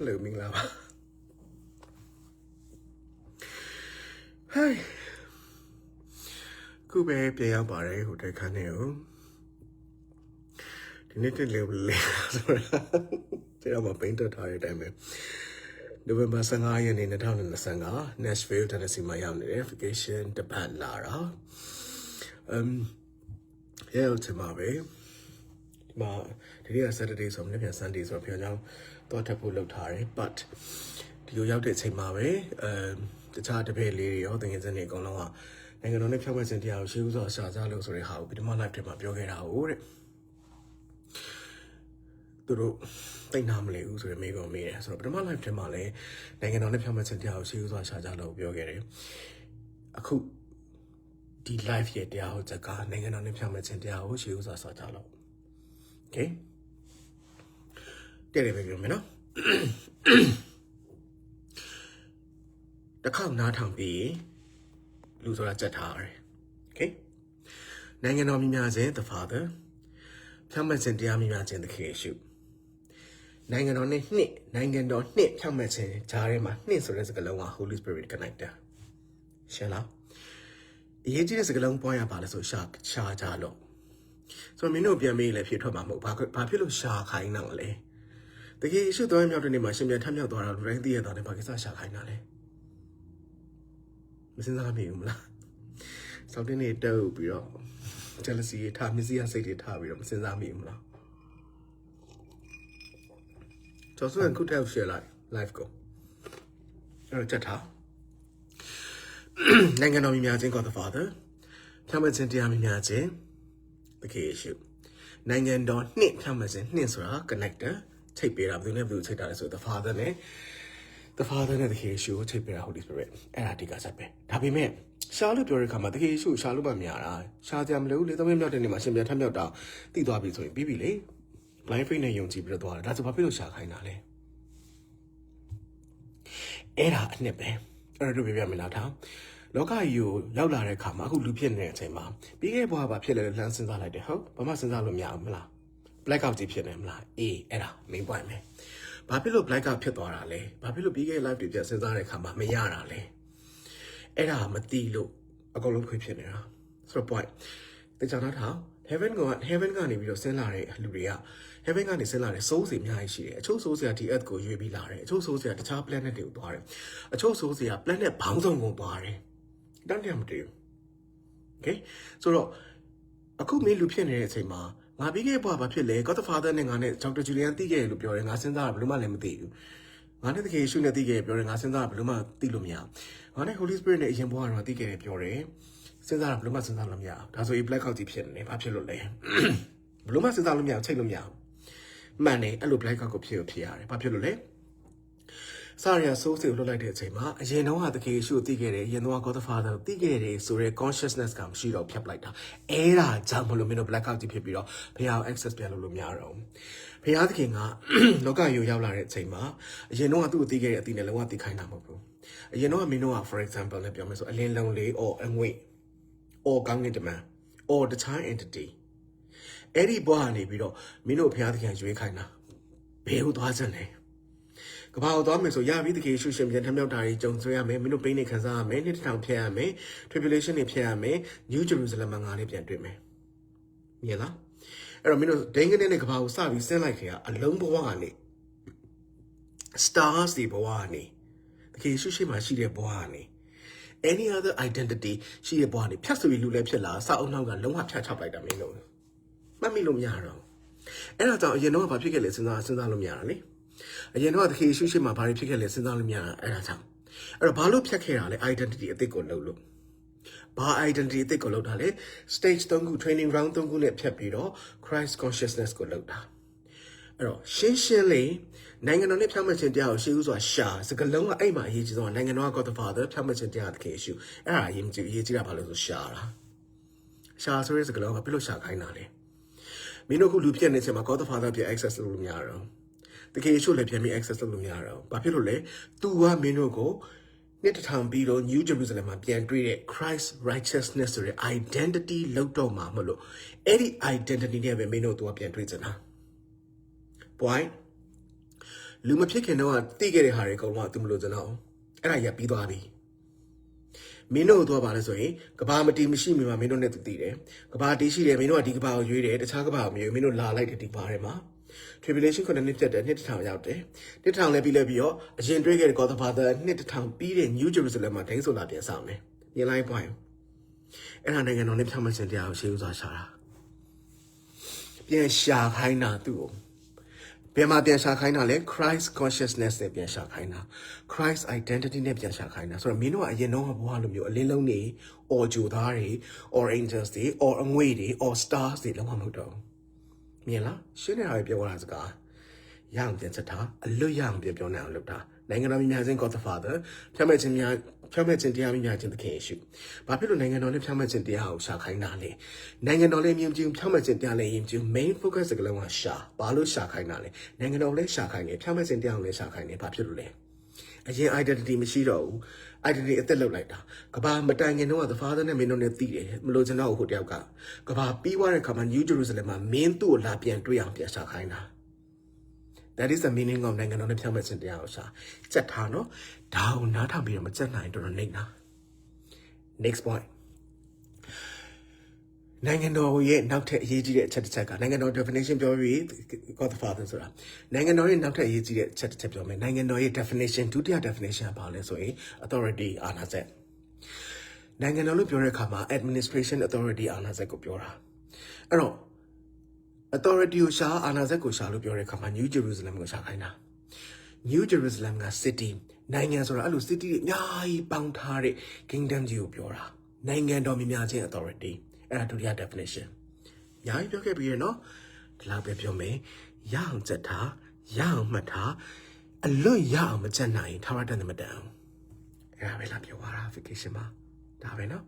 hello မင်္ဂလာပါဟိုင်ခုပဲပြန်ရောက်ပါတယ်ဟိုတက်ခန်းနေကိုဒီနေ့တက်လေလေဆိုတာကျွန်တော်မပိန်းတက်ထားတဲ့အတိုင်းပဲ November 15ရက်နေ့2025 Nashville Tennessee မှာရောက်နေတဲ့ vacation တပတ်လာတာ um ရဲဦးချင်ပါပဲဒီမှာဒီနေ့က Saturday ဆိုတော့နေ့ပြန် Sunday ဆိုတော့ပြောင်းကြောင်း တော့ထပ်ဖို့လုပ်ထားတယ် but ဒီလိုရောက်တဲ့အချိန်မှာပဲအဲတခြားတပည့်လေးတွေရောတကယ်စနေအကုန်လုံးကနိုင်ငံတော်နဲ့ဖြောက်မဲ့စင်တရားကိုရှေးဥစွာရှာကြလို့ဆိုတဲ့ဟာကိုဒီမှာ live ထဲမှာပြောခဲ့တာဟုတ်တဲ့သူတို့သိနာမလဲဘူးဆိုရယ်မိကုန်မိတယ်ဆိုတော့ပထမ live ထဲမှာလည်းနိုင်ငံတော်နဲ့ဖြောက်မဲ့စင်တရားကိုရှေးဥစွာရှာကြလို့ပြောခဲ့တယ်အခုဒီ live ရဲ့တရားဟောချက်ကနိုင်ငံတော်နဲ့ဖြောက်မဲ့စင်တရားကိုရှေးဥစွာရှာကြလို့ okay တဲ့တယ်ပဲပြောမယ်နော်တစ်ခေါက်နားထောင်ပြီးရင်လူဆိုတာကြက်ထားရတယ် okay နိုင်ငံတော်မြများခြင်း the father ဖြောင့်မတ်ခြင်းတရားမြများခြင်း the king ရှုနိုင်ငံတော်နဲ့နှစ်နိုင်ငံတော်နှစ်ဖြောင့်မတ်ခြင်းဂျားထဲမှာနှစ်ဆိုတဲ့စကားလုံးက holy spirit connector ရှင်းလားအရေးကြီးတဲ့စကားလုံးပွားရပါလဲဆိုရှာရှာကြလို့ဆိုတော့မင်းတို့ပြန်မေးလဲဖြစ်ထွက်မှာမဟုတ်ဘာဘာဖြစ်လို့ရှာခိုင်းတာလဲ တကယ်ရှုသွားမြောက်တဲ့နေ့မှာရှင်ပြန်ထမြောက်သွားတာလူတိုင်းသိရတာနဲ့ဘာကိစ္စရှာခိုင်းတာလဲမစင်စားမိဘူးမလားစောက်တင်းနေတုပ်ပြီးတော့ jealousy ထားမျက်စိရစိတ်တွေထားပြီးတော့မစင်စားမိဘူးမလားကျော်စွန်ခုတက် share လိုက် live ကိုအဲ့တော့ချက်ထားနိုင်ငံတော်မြများခြင်း God the Father ဖြောင့်မတ်ခြင်းတရားမြများခြင်းတကယ်ရှိနိုင်ငံတော်နှစ်ဖြောင့်မတ်ခြင်းနှစ်ဆိုတာ connector ချိတ်ပေးတာဘယ်သူနဲ့ဘယ်သူချိတ်တာလဲဆိုတော့ the father နဲ့ the father နဲ့ the king ကိုချိန်ပြတာ holy spirit အဲ့ဒါအဓိကဆက်ပဲဒါပေမဲ့ရှာလို့ပြောတဲ့ခါမှာ the king ကိုရှာလို့မှများတာရှာကြမလို့လေသုံးမြောက်တဲ့နေ့မှာရှင်ပြန်ထမြောက်တာသိသွားပြီဆိုရင်ပြီးပြီလေ blind faith နဲ့ယုံကြည်ပြီးတော့သွားတာဒါဆိုဘာဖြစ်လို့ရှာခိုင်းတာလဲအဲ့ဒါအနှစ်ပဲအဲ့ဒါတို့ပြပြမယ်လားထားလောကကြီးကိုရောက်လာတဲ့ခါမှာအခုလူဖြစ်နေတဲ့အချိန်မှာပြီးခဲ့ဘွားဘာဖြစ်လဲလမ်းစဉ်းစားလိုက်တယ်ဟုတ်ဘာမှစဉ်းစားလို့မရဘူးမလား black out ကြီးဖြစ်နေမလားအေးအဲ့ဒါ main point ပဲဘာဖြစ်လို့ black out ဖြစ်သွားတာလဲဘာဖြစ်လို့ပြီးခဲ့ live တွေပြစဉ်းစားတဲ့အခါမှာမရတာလဲအဲ့ဒါမသိလို့အကုန်လုံးခွေဖြစ်နေတာဆိုတော့ point တခြားတော့ heaven က heaven ကနေပြီးတော့ဆင်းလာတဲ့လူတွေက heaven ကနေဆင်းလာတဲ့ soul တွေအများကြီးရှိတယ်အချို့ soul တွေကဒီ earth ကိုရွေးပြီးလာတယ်အချို့ soul တွေကတခြား planet တွေကိုသွားတယ်အချို့ soul တွေက planet ဘောင်းစုံကိုသွားတယ်တန်းတန်းမတည်ဘူး okay ဆိုတော့အခုမင်းလူဖြစ်နေတဲ့အချိန်မှာ ငါပြီးခဲ့ဘွားဘာဖြစ်လဲ God the Father နဲ့ငါနဲ့ Dr. Julian သိခဲ့လို့ပြောတယ်ငါစဉ်းစားတာဘယ်လို့မှလည်းမသိဘူးငါနဲ့တကယ်ရှုနဲ့သိခဲ့ပြောတယ်ငါစဉ်းစားတာဘယ်လို့မှသိလို့မရငါနဲ့ Holy Spirit နဲ့အရင်ဘွားကတော့သိခဲ့တယ်ပြောတယ်စဉ်းစားတာဘယ်လို့မှစဉ်းစားလို့မရဒါဆိုရင် black out ကြီးဖြစ်နေတယ်ဘာဖြစ်လို့လဲဘယ်လို့မှစဉ်းစားလို့မရချိန်လို့မရမှန်တယ်အဲ့လို black out ကိုဖြစ်ဖြစ်ရတယ်ဘာဖြစ်လို့လဲ စာရယာဆိုးစီကိုလွတ်လိုက်တဲ့အချိန်မှာအရင်တော့ဟာတကယ်ရှိကိုသိခဲ့တယ်အရင်တော့ God the Father သိခဲ့တယ်ဆိုရဲ consciousness ကမရှိတော့ဖြတ်ပလိုက်တာအဲ့ဒါကြောင့်မလို့မင်းတို့ black out ကြီးဖြစ်ပြီးတော့ဘုရား access ပြန်လုပ်လို့မရတော့ဘူးဘုရားသခင်ကလောကယူရောက်လာတဲ့အချိန်မှာအရင်တော့သူ့ကိုသိခဲ့တဲ့အတိနဲ့လုံးဝသိခိုင်းတာမဟုတ်ဘူးအရင်တော့မင်းတို့က for example နဲ့ပြောမယ်ဆိုအလင်းလုံးလေး or အငွေ့ or ကောင်းကင်တမန် or တခြား entity အဲ့ဒီဘဝကနေပြီးတော့မင်းတို့ဘုရားသခင်ရွေးခိုင်းတာဘယ်ဟိုသွားစမ်းလဲ ကဘာကိုသွားမယ်ဆိုရပြီတကယ်ရှုရှင်ပြန်ထမြောက်တာကြီးကြုံဆွေးရမယ်မင်းတို့ပိနေခံစားရမယ်နှစ်တစ်ထောင်ဖျက်ရမယ် tribulation တွေဖျက်ရမယ် New Jerusalem မှာငါလေးပြန်တွေ့မယ်မြင်လားအဲ့တော့မင်းတို့ဒိန်းကနေနဲ့ကဘာကိုစပြီးဆင်းလိုက်ခင်ကအလုံးဘဝကနေ stars တွေဘဝကနေတကယ်ရှုရှင်မှာရှိတဲ့ဘဝကနေ any other identity ရှိတဲ့ဘဝကနေဖြတ်ဆိုပြီးလူလည်းဖြစ်လာအစအုံနောက်ကလုံးဝဖြတ်ချပလိုက်တာမင်းတို့မှတ်မိလို့မရတော့အဲ့ဒါကြောင့်အရင်တော့ကဘာဖြစ်ခဲ့လဲစဉ်းစားစဉ်းစားလို့မရတာလေ အရင်တော့တကယ်ရှုရှင်မှာဘာတွေဖြစ်ခဲ့လဲစဉ်းစားလို့မရတာအဲ့ဒါကြောင့်အဲ့တော့ဘာလို့ဖြတ်ခဲ့တာလဲ identity အသစ်ကိုလုပ်လို့ဘာ identity အသစ်ကိုလုပ်တာလဲ stage 3ခု training round 3ခုနဲ့ဖြတ်ပြီးတော့ Christ consciousness ကိုလုပ်တာအဲ့တော့ရှင်းရှင်းလေးနိုင်ငံတော်နဲ့ဖြောင့်မတ်ခြင်းတရားကိုရှေးဥစွာရှာစကလုံးကအဲ့မှာအရေးကြီးဆုံးကနိုင်ငံတော်က God the Father ဖြောင့်မတ်ခြင်းတရားတခင်ရှုအဲ့ဒါအရေးကြီးအရေးကြီးတာဘာလို့ဆိုရှာတာရှာဆိုတဲ့စကလုံးကဘယ်လိုရှာခိုင်းတာလဲမင်းတို့ခုလူပြည့်နေချိန်မှာ God the Father ပြ access လုပ်လို့မရတော့ တကယ်ရှုလည်းပြန်ပြီး access လုပ်လို့မရတော့ဘာဖြစ်လို့လဲ तू ကမင်းတို့ကိုနှစ်တစ်ထောင်ပြီးတော့ New Jerusalem မှာပြန်တွေ့တဲ့ Christ righteousness ဆိုတဲ့ identity လောက်တော့မှာမလို့အဲ့ဒီ identity နဲ့ပဲမင်းတို့သူကပြန်တွေ့ကြတာ point လူမဖြစ်ခင်တော့တိခဲ့တဲ့ဟာတွေအကုန်လုံးကသူမလို့ကျွန်တော်အဲ့ဒါကြီးကပြီးသွားပြီမင်းတို့တော့ပါလဲဆိုရင်ကဘာမတီမရှိမိမှာမင်းတို့နဲ့သူတည်တယ်ကဘာတီရှိတယ်မင်းတို့ကဒီကဘာကိုရွေးတယ်တခြားကဘာကိုမရွေးမင်းတို့လာလိုက်တယ်ဒီဘာထဲမှာ tribulation ခုနှစ်နှစ်ပြတ်တယ်နှစ်တစ်ထောင်ရောက်တယ်နှစ်တစ်ထောင်လည်းပြီးလဲပြီးတော့အရင်တွေးခဲ့တဲ့ God the Father နှစ်တစ်ထောင်ပြီးတဲ့ New Jerusalem မှာဒိန်းဆိုလာပြန်ဆောင်တယ်မြင်လိုက်ပွိုင်းအဲ့ဒါနိုင်ငံတော်နဲ့ဖြောင်းမစင်တရားကိုရှေးဥစွာရှာတာပြန်ရှာခိုင်းတာသူ့ကိုဘယ်မှာပြန်ရှာခိုင်းတာလဲ Christ consciousness နဲ့ပြန်ရှာခိုင်းတာ Christ identity နဲ့ပြန်ရှာခိုင်းတာဆိုတော့မင်းတို့ကအရင်တော့ဘဝလိုမျိုးအလင်းလုံးနေ or ဂျိုသားတွေ or angels တွေ or အငွေ့တွေ or stars တွေလုံးဝမဟုတ်တော့ဘူး မြင်လားရှင်းနေတာပဲပြောတာစကားရအောင်ပြန်ချက်တာအလွတ်ရအောင်ပြန်ပြောနိုင်အောင်လုပ်တာနိုင်ငံတော်များခြင်း God the Father ဖြတ်မဲ့ခြင်းများဖြတ်မဲ့ခြင်းတရားများခြင်းသခင်ယေရှုဘာဖြစ်လို့နိုင်ငံတော်နဲ့ဖြတ်မဲ့ခြင်းတရားကိုရှာခိုင်းတာလဲနိုင်ငံတော်လည်းမြင်ခြင်းဖြတ်မဲ့ခြင်းတရားလည်းယဉ်ခြင်း main focus ကလေးကရှာဘာလို့ရှာခိုင်းတာလဲနိုင်ငံတော်လည်းရှာခိုင်းတယ်ဖြတ်မဲ့ခြင်းတရားကိုလည်းရှာခိုင်းတယ်ဘာဖြစ်လို့လဲ အရင် identity မရှိတော့ဘူး identity အသက်လောက်လိုက်တာကဘာမတိုင်ခင်တော့ the father နဲ့မင်းတို့နဲ့တည်တယ်မလို့ကျွန်တော်ဟိုတယောက်ကကဘာပြီးသွားတဲ့ခါမှာ New Jerusalem မှာမင်းသူ့ကိုလာပြန်တွေ့အောင်ပြန်ရှာခိုင်းတာ that is the meaning of နိုင်ငံတော်နဲ့ဖြောင်းမဲ့ခြင်းတရားကိုရှာစက်ထားနော်ဒါကိုနားထောင်ပြီးတော့မစက်နိုင်တော့တော့နေနာ next point နိုင်ငံတော်ရဲ့နောက်ထပ်အရေးကြီးတဲ့အချက်တစ်ချက်ကနိုင်ငံတော် definition ပြောပြီး God the Father ဆိုတာနိုင်ငံတော်ရဲ့နောက်ထပ်အရေးကြီးတဲ့အချက်တစ်ချက်ပြောမယ်နိုင်ငံတော်ရဲ့ definition ဒုတိယ definition ကဘာလဲဆိုရင် authority အာဏာစက်နိုင်ငံတော်လို့ပြောတဲ့အခါမှာ administration authority အာဏာစက်ကိုပြောတာအဲ့တော့ authority ကိုရှာအာဏာစက်ကိုရှာလို့ပြောတဲ့အခါမှာ New Jerusalem ကိုရှာခိုင်းတာ New Jerusalem က city နိုင်ငံဆိုတာအဲ့လို city တွေအများကြီးပေါင်းထားတဲ့ kingdom ကြီးကိုပြောတာနိုင်ငံတော်မြများခြင်း authority အဲ့ဒါဒုတိယ definition အများကြီးပြောခဲ့ပြီးရနော်ဒီလောက်ပဲပြောမယ်ရအောင်စက်ထားရအောင်မှတ်ထားအလွတ်ရအောင်မချက်နိုင်ထာဝရတန်မတန်အောင်အဲ့ဒါပဲလာပြောပါတာ vacation မှာဒါပဲနော်